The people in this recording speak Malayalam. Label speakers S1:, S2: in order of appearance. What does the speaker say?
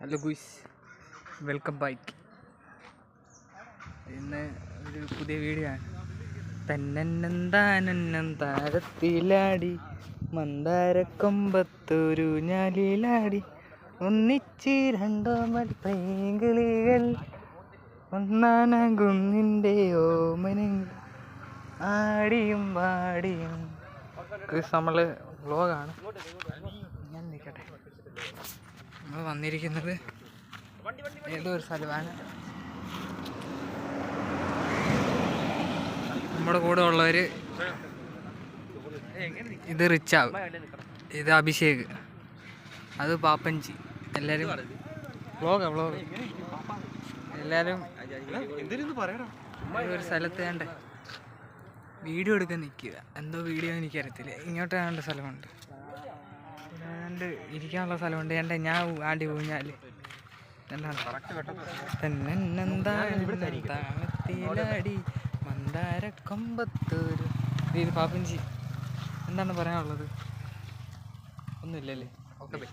S1: ഹലോ ഗുയ്സ് വെൽക്കം ബാക്ക് ഇന്ന് ഒരു പുതിയ വീഡിയോ ആണ്. തന്നെന്താനെന്നം താരത്തിലാടി മന്ദാരക്കൊമ്പത്തൊരു ഞാലിലാടി. ഒന്നിച്ച് രണ്ടോ മൽപ്പേങ്കിളികൾ പൈങ്കിളികൾ ഒന്നാനകുന്നിന്റെ ഓമനങ്ങൾ. ആടിയും പാടിയും നമ്മൾ നിൽക്കട്ടെ നമ്മൾ വന്നിരിക്കുന്നത് ഏതോ ഒരു സ്ഥലമാണ്. നമ്മുടെ കൂടെ ഉള്ളവർ ഇത് റിച്ചാവ്. ഇത് അഭിഷേക്. അത് പാപ്പഞ്ചി എല്ലാവരും വ്ളോഗാ വ്ളോഗ്. എല്ലാവരും ഒരു സ്ഥലത്ത് കണ്ടേ. വീഡിയോ എടുക്കാൻ നിൽക്കുക. എന്തോ വീഡിയോ എനിക്കറിയത്തില്ല. ഇങ്ങോട്ട് കണ്ട സ്ഥലമുണ്ട്. രണ്ട് ഇരിക്കാനുള്ള സ്ഥലമുണ്ട്. എന്റെ ഞാൻ ആണ്ടി ഊഞ്ഞാൽ. താളത്തിലാടി മന്ദാര എന്താണ് പറയാനുള്ളത്? ഒന്നുമില്ലല്ലേ? ഓക്കെ.